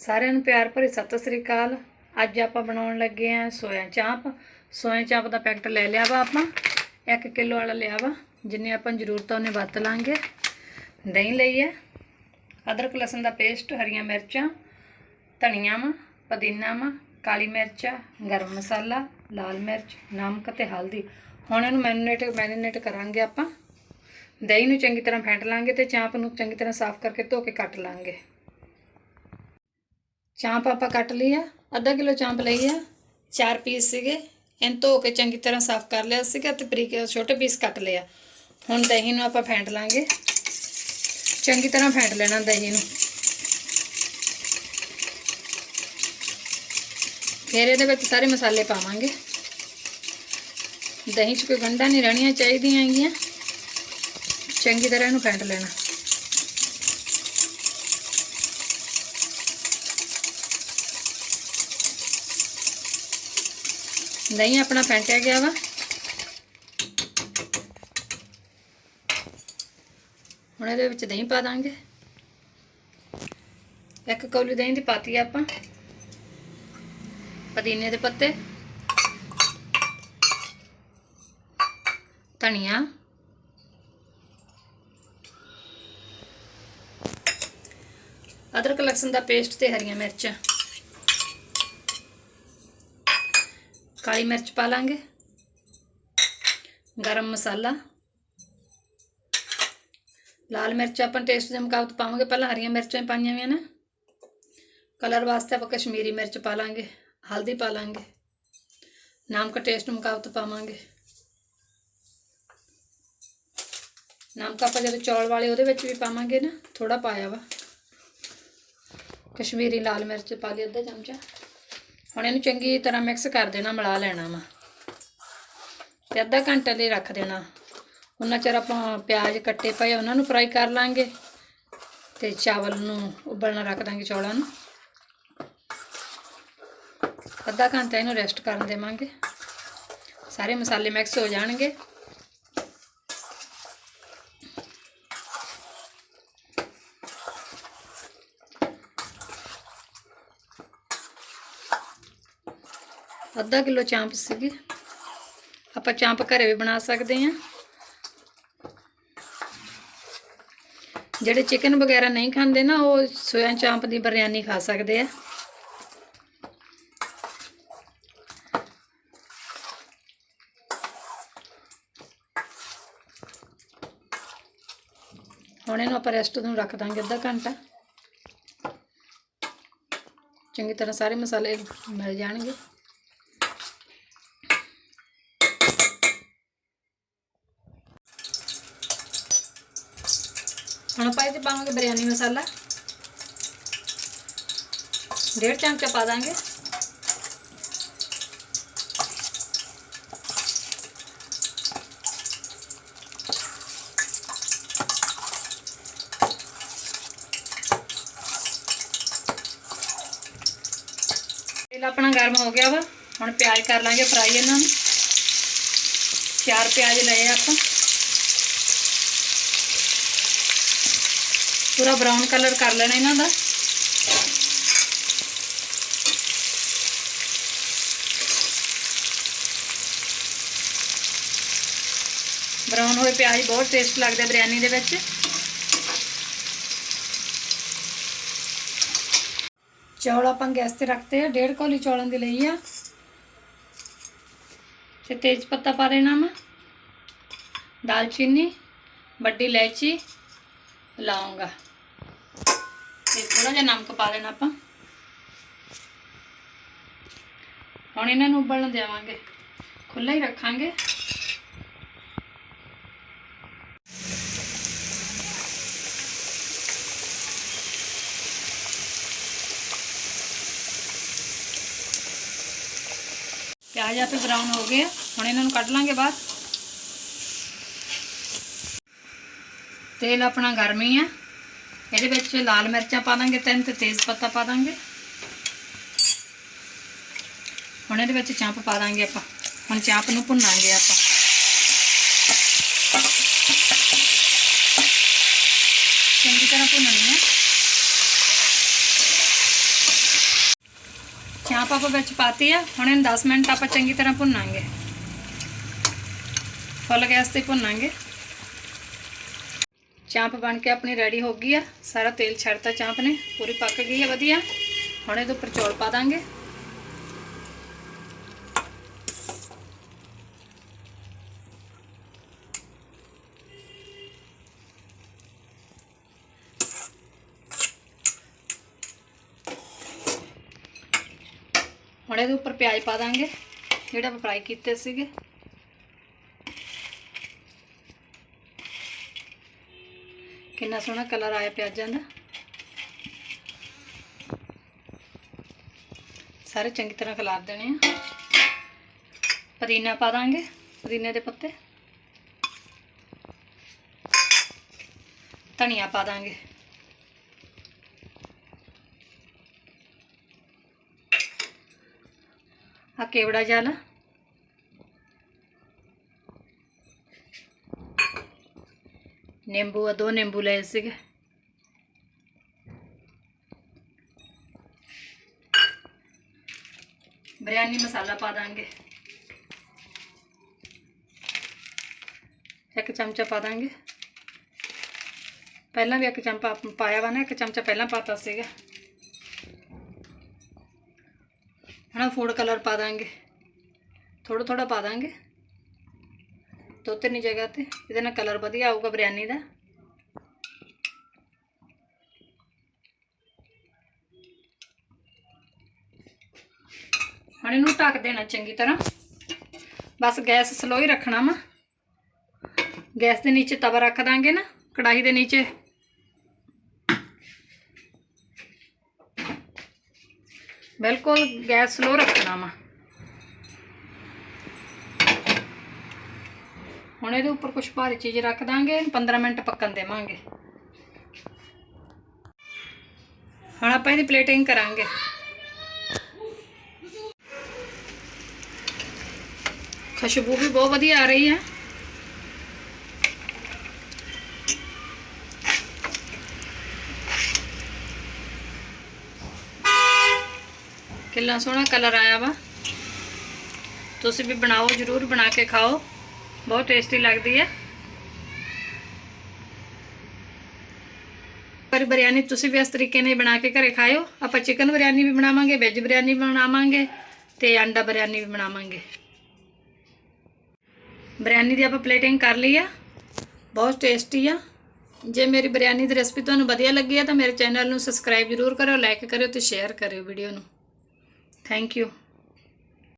ਸਾਰਿਆਂ ਨੂੰ ਪਿਆਰ ਭਰੀ ਸਤਿ ਸ੍ਰੀ ਅਕਾਲ। ਅੱਜ ਆਪਾਂ ਬਣਾਉਣ ਲੱਗੇ ਆਂ ਸੋਇਆ ਚਾਂਪ। ਸੋਇਆ ਚਾਂਪ ਦਾ ਪੈਕਟ ਲੈ ਲਿਆ ਵਾ ਆਪਾਂ। 1 ਕਿਲੋ ਵਾਲਾ ਲਿਆ ਵਾ। ਜਿੰਨੇ ਆਪਾਂ ਜ਼ਰੂਰਤ ਆ, ਉਹਨੇ ਵਰਤ ਲਾਂਗੇ। ਦਹੀਂ ਲਈ ਹੈ। ਅਦਰਕ, ਲਸਣ ਦਾ ਪੇਸਟ, ਹਰੀਆਂ ਮਿਰਚਾਂ, ਧਨੀਆ ਵਾ, ਪੁਦੀਨਾ ਵਾ, ਕਾਲੀ ਮਿਰਚ, ਗਰਮ ਮਸਾਲਾ, ਲਾਲ ਮਿਰਚ, ਨਮਕ ਤੇ ਹਲਦੀ। ਹੁਣ ਇਹਨੂੰ ਮੈਰੀਨੇਟ ਮੈਰੀਨੇਟ ਕਰਾਂਗੇ ਆਪਾਂ। ਦਹੀਂ ਨੂੰ ਚੰਗੀ ਤਰ੍ਹਾਂ ਫੈਂਟ ਲਾਂਗੇ ਤੇ ਚਾਂਪ ਨੂੰ ਚੰਗੀ ਤਰ੍ਹਾਂ ਸਾਫ਼ ਕਰਕੇ ਧੋ ਕੇ ਕੱਟ ਲਾਂਗੇ। ਚਾਂਪ ਆਪਾਂ ਕੱਟ ਲਈ ਆ, ਅੱਧਾ ਕਿਲੋ ਚਾਂਪ ਲਈ ਆ, ਚਾਰ ਪੀਸ ਸੀਗੇ, ਇਹਨੂੰ ਧੋ ਕੇ ਚੰਗੀ ਤਰ੍ਹਾਂ ਸਾਫ਼ ਕਰ ਲਿਆ ਸੀਗਾ ਤੇ ਬਰੀਕ ਛੋਟੇ ਪੀਸ ਕੱਟ ਲਿਆ ਹੁਣ ਦਹੀਂ ਨੂੰ ਆਪਾਂ ਫੈਂਟ ਲਾਂਗੇ। ਚੰਗੀ ਤਰ੍ਹਾਂ ਫੈਂਟ ਲੈਣਾ ਦਹੀਂ ਨੂੰ। ਫਿਰ ਇਹਦੇ ਵਿੱਚ ਸਾਰੇ ਮਸਾਲੇ ਪਾਵਾਂਗੇ। ਦਹੀਂ 'ਚ ਕੋਈ ਗੰਢਾਂ ਨਹੀਂ ਰਹਿਣੀਆਂ ਚਾਹੀਦੀਆਂ ਹੈਗੀਆਂ। ਚੰਗੀ ਤਰ੍ਹਾਂ ਇਹਨੂੰ ਫੈਂਟ ਲੈਣਾ। ਦਹੀਂ ਆਪਣਾ ਪੈਂਟਿਆ ਗਿਆ ਵਾ। ਹੁਣ ਇਹਦੇ ਵਿੱਚ ਦਹੀਂ ਪਾ ਦਾਂਗੇ। ਇੱਕ ਕੌਲੀ ਦਹੀਂ ਦੀ ਪਾਤੀ ਆਪਾਂ। ਪੁਦੀਨੇ ਦੇ ਪੱਤੇ। ਧਨੀਆ। ਅਦਰਕ ਲਸਣ ਦਾ ਪੇਸਟ ਤੇ ਹਰੀਆਂ ਮਿਰਚਾਂ। ਕਾਲੀ ਮਿਰਚ ਪਾ ਲਾਂਗੇ। ਗਰਮ ਮਸਾਲਾ। ਲਾਲ ਮਿਰਚ ਆਪਾਂ ਟੇਸਟ ਦੇ ਮੁਤਾਬਕ ਪਾਵਾਂਗੇ। ਪਹਿਲਾਂ ਹਰੀਆਂ ਮਿਰਚਾਂ ਪਾਈਆਂ ਹੋਈਆਂ ਨੇ। ਕਲਰ ਵਾਸਤੇ ਆਪਾਂ ਕਸ਼ਮੀਰੀ ਮਿਰਚ ਪਾ ਲਾਂਗੇ। ਹਲਦੀ ਪਾ ਲਾਂਗੇ। ਨਮਕ ਟੇਸਟ ਮੁਤਾਬਕ ਪਾਵਾਂਗੇ। ਨਮਕ ਆਪਾਂ ਜਦੋਂ ਚੌਲ ਵਾਲੇ ਉਹਦੇ ਵਿੱਚ ਵੀ ਪਾਵਾਂਗੇ ਨਾ ਥੋੜਾ ਪਾਇਆ ਵਾ। ਕਸ਼ਮੀਰੀ ਲਾਲ ਮਿਰਚ ਪਾ ਲਈ ਅੱਧਾ ਚਮਚਾ। ਹੁਣ ਇਹਨੂੰ ਚੰਗੀ ਤਰ੍ਹਾਂ ਮਿਕਸ ਕਰ ਦੇਣਾ, ਮਿਲਾ ਲੈਣਾ ਵਾ। ਤੇ ਅੱਧਾ ਘੰਟੇ ਲਈ ਰੱਖ ਦੇਣਾ। ਉਹਨਾਂ ਚਿਰ ਆਪਾਂ ਪਿਆਜ਼ ਕੱਟੇ ਪਏ ਉਹਨਾਂ ਨੂੰ ਫਰਾਈ ਕਰ ਲਾਂਗੇ। ਤੇ ਚਾਵਲ ਨੂੰ ਉਬਲਣਾ ਰੱਖ ਦਾਂਗੇ ਚੌਲਾਂ ਨੂੰ। ਅੱਧਾ ਘੰਟਾ ਇਹਨੂੰ ਰੈਸਟ ਕਰਨ ਦੇਵਾਂਗੇ। ਸਾਰੇ ਮਸਾਲੇ ਮਿਕਸ ਹੋ ਜਾਣਗੇ। ਅੱਧਾ ਕਿਲੋ ਚਾਂਪ ਸੀਗੇ। ਆਪਾਂ ਚਾਂਪ ਘਰੇ ਵੀ ਬਣਾ ਸਕਦੇ ਹਾਂ। ਜਿਹੜੇ ਚਿਕਨ ਵਗੈਰਾ ਨਹੀਂ ਖਾਂਦੇ ਨਾ, ਉਹ ਸੋਇਆ ਚਾਂਪ ਦੀ ਬਿਰਿਆਨੀ ਖਾ ਸਕਦੇ ਆ। ਹੁਣ ਇਹਨੂੰ ਆਪਾਂ ਰੈਸਟ ਨੂੰ ਰੱਖ ਦਾਂਗੇ ਅੱਧਾ ਘੰਟਾ। ਚੰਗੀ ਤਰ੍ਹਾਂ ਸਾਰੇ ਮਸਾਲੇ ਮਿਲ ਜਾਣਗੇ। ਹੁਣ ਆਪਾਂ ਇਹਦੇ ਪਾਵਾਂਗੇ ਬਿਰਿਆਨੀ ਮਸਾਲਾ ਡੇਢ ਚਮਚਾ ਪਾ ਦਾਂਗੇ ਤੇਲ ਆਪਣਾ ਗਰਮ ਹੋ ਗਿਆ ਵਾ ਹੁਣ ਪਿਆਜ਼ ਕਰ ਲਾਂਗੇ ਫਰਾਈ ਇਹਨਾਂ ਨੂੰ ਚਾਰ ਪਿਆਜ਼ ਲਏ ਆਪਾਂ ਪੂਰਾ ਬਰਾਊਨ ਕਲਰ ਕਰ ਲੈਣਾ ਇਹਨਾਂ ਦਾ। ਬਰਾਊਨ ਹੋਏ ਪਿਆਜ਼ ਬਹੁਤ ਟੇਸਟ ਲੱਗਦਾ ਬਿਰਿਆਨੀ ਦੇ ਵਿੱਚ। ਚੌਲ ਆਪਾਂ ਗੈਸ ਤੇ ਰੱਖਤੇ ਆ, ਡੇਢ ਕੌਲੀ ਚੌਲਾਂ ਦੀ ਲਈ ਆ। ਤੇ ਤੇਜ ਪੱਤਾ ਪਾ ਦੇਣਾ ਮੈਂ। ਦਾਲਚੀਨੀ, ਵੱਡੀ ਇਲਾਇਚੀ, ਲੌਂਗ। ਤੇ ਥੋੜਾ ਜਿਹਾ ਨਮਕ ਪਾ ਦੇਣਾ ਆਪਾਂ। ਹੁਣ ਇਹਨਾਂ ਨੂੰ ਉਬਲਣ ਦੇਵਾਂਗੇ। ਖੁੱਲਾ ਹੀ ਰੱਖਾਂਗੇ। ਪਿਆਜ਼ ਆਪੇ ਬਰਾਊਨ ਹੋ ਗਏ ਆ। ਹੁਣ ਇਹਨਾਂ ਨੂੰ ਕੱਢ ਲਾਂਗੇ ਬਾਹਰ। ਤੇਲ ਆਪਣਾ ਗਰਮ ਹੀ ਆ। ਇਹਦੇ ਵਿੱਚ ਲਾਲ ਮਿਰਚਾਂ ਪਾ ਦਾਂਗੇ, ਤਿੰਨ ਤੇ ਤੇਜ਼ ਪੱਤਾ ਪਾ ਦਾਂਗੇ। ਹੁਣ ਇਹਦੇ ਵਿੱਚ ਚਾਂਪ ਪਾ ਦਾਂਗੇ ਆਪਾਂ। ਹੁਣ ਚਾਂਪ ਨੂੰ ਭੁੰਨਾਂਗੇ ਆਪਾਂ। ਚੰਗੀ ਤਰ੍ਹਾਂ ਭੁੰਨਣੀ ਹੈ। ਚਾਂਪ ਆਪਾਂ ਵਿੱਚ ਪਾਤੀ ਆ। ਹੁਣ ਇਹਨੂੰ 10 ਮਿੰਟ ਆਪਾਂ ਚੰਗੀ ਤਰ੍ਹਾਂ ਭੁੰਨਾਂਗੇ। ਫੁੱਲ ਗੈਸ ਤੇ ਭੁੰਨਾਂਗੇ। ਚਾਂਪ ਬਣ ਕੇ ਆਪਣੀ ਰੈਡੀ ਹੋ ਗਈ ਆ ਸਾਰਾ ਤੇਲ ਛੱਡਤਾ ਚਾਂਪ ਨੇ ਪੂਰੀ ਪੱਕ ਗਈ ਆ ਵਧੀਆ ਹੁਣ ਇਹਦੇ ਉੱਪਰ ਚੌਲ ਪਾ ਦਾਂਗੇ ਹੁਣ ਇਹਦੇ ਉੱਪਰ ਪਿਆਜ਼ ਪਾ ਦਾਂਗੇ ਜਿਹੜਾ ਆਪਾਂ ਫਰਾਈ ਕੀਤੇ ਸੀਗੇ ਕਿੰਨਾ ਸੋਹਣਾ ਕਲਰ ਆਇਆ ਪਿਆਜ਼ਾਂ ਦਾ। ਸਾਰੇ ਚੰਗੀ ਤਰ੍ਹਾਂ ਖਿਲਾਰ ਦੇਣੇ ਆ। ਪੁਦੀਨਾ ਪਾ ਦਾਂਗੇ, ਪੁਦੀਨੇ ਦੇ ਪੱਤੇ। ਧਨੀਆ ਪਾ ਦਾਂਗੇ। ਆ ਕੇਵੜਾ ਜਲ। ਨਿੰਬੂ ਆ, ਦੋ ਨਿੰਬੂ ਲਏ ਸੀਗੇ। ਬਿਰਿਆਨੀ ਮਸਾਲਾ ਪਾ ਦਾਂਗੇ। ਇੱਕ ਚਮਚਾ ਪਾ ਦਾਂਗੇ। ਪਹਿਲਾਂ ਵੀ ਇੱਕ ਚਮਚਾ ਪਾਇਆ ਵਾ ਨਾ, ਇੱਕ ਚਮਚਾ ਪਹਿਲਾਂ ਪਾਤਾ ਸੀਗਾ। ਹਣਾ ਫੂਡ ਕਲਰ ਪਾ ਦਾਂਗੇ। ਥੋੜਾ ਥੋੜਾ ਪਾ ਦਾਂਗੇ। ਦੋ ਤਿੰਨ ਜਗ੍ਹਾ ਤੇ। ਇਹਦੇ ਨਾਲ ਕਲਰ ਵਧੀਆ ਆਊਗਾ ਬਿਰਿਆਨੀ ਦਾ। ਹੁਣ ਇਹਨੂੰ ਢੱਕ ਦੇਣਾ ਚੰਗੀ ਤਰ੍ਹਾਂ। ਬਸ ਗੈਸ ਸਲੋ ਹੀ ਰੱਖਣਾ ਵਾ। ਗੈਸ ਦੇ ਨੀਚੇ ਤਵਾ ਰੱਖ ਦਾਂਗੇ ਨਾ, ਕੜਾਹੀ ਦੇ ਨੀਚੇ। ਬਿਲਕੁਲ ਗੈਸ ਸਲੋ ਰੱਖਣਾ ਵਾ। ਹੁਣ ਇਹਦੇ ਉੱਪਰ ਕੁਝ ਭਾਰੀ ਚੀਜ਼ ਰੱਖ ਦਾਂਗੇ 15 ਮਿੰਟ ਪੱਕਣ ਦੇਵਾਂਗੇ। ਹੁਣ ਆਪਾਂ ਇਹਦੀ ਪਲੇਟਿੰਗ ਕਰਾਂਗੇ। ਖੁਸ਼ਬੂ ਵੀ ਬਹੁਤ ਵਧੀਆ ਆ ਰਹੀ ਹੈ। ਕਿੰਨਾ ਸੋਹਣਾ ਕਲਰ ਆਇਆ ਵਾ। ਤੁਸੀਂ ਵੀ ਬਣਾਓ, ਜਰੂਰ ਬਣਾ ਕੇ ਖਾਓ। ਬਹੁਤ ਟੇਸਟੀ ਲੱਗਦੀ ਹੈ। ਪਰ ਬਿਰਿਆਨੀ ਤੁਸੀਂ ਵੀ ਇਸ ਤਰੀਕੇ ਨਾਲ ਬਣਾ ਕੇ ਘਰੇ ਖਾਇਓ। ਆਪਾਂ ਚਿਕਨ ਬਿਰਿਆਨੀ ਵੀ ਬਣਾਵਾਂਗੇ ਵੈਜ ਬਿਰਿਆਨੀ ਵੀ ਬਣਾਵਾਂਗੇ ਤੇ ਅੰਡਾ ਬਿਰਿਆਨੀ ਵੀ ਬਣਾਵਾਂਗੇ। ਬਿਰਿਆਨੀ ਦੀ ਆਪਾਂ ਪਲੇਟਿੰਗ ਕਰ ਲਈ ਆ। ਬਹੁਤ ਟੇਸਟੀ ਆ। ਜੇ ਮੇਰੀ ਬਿਰਿਆਨੀ ਦੀ ਰੈਸਪੀ ਤੁਹਾਨੂੰ ਵਧੀਆ ਲੱਗੀ ਆ ਤਾਂ ਮੇਰੇ ਚੈਨਲ ਨੂੰ ਸਬਸਕ੍ਰਾਈਬ ਜ਼ਰੂਰ ਕਰਿਓ ਲਾਈਕ ਕਰਿਓ ਤੇ ਸ਼ੇਅਰ ਕਰਿਓ ਵੀਡੀਓ ਨੂੰ। Thank you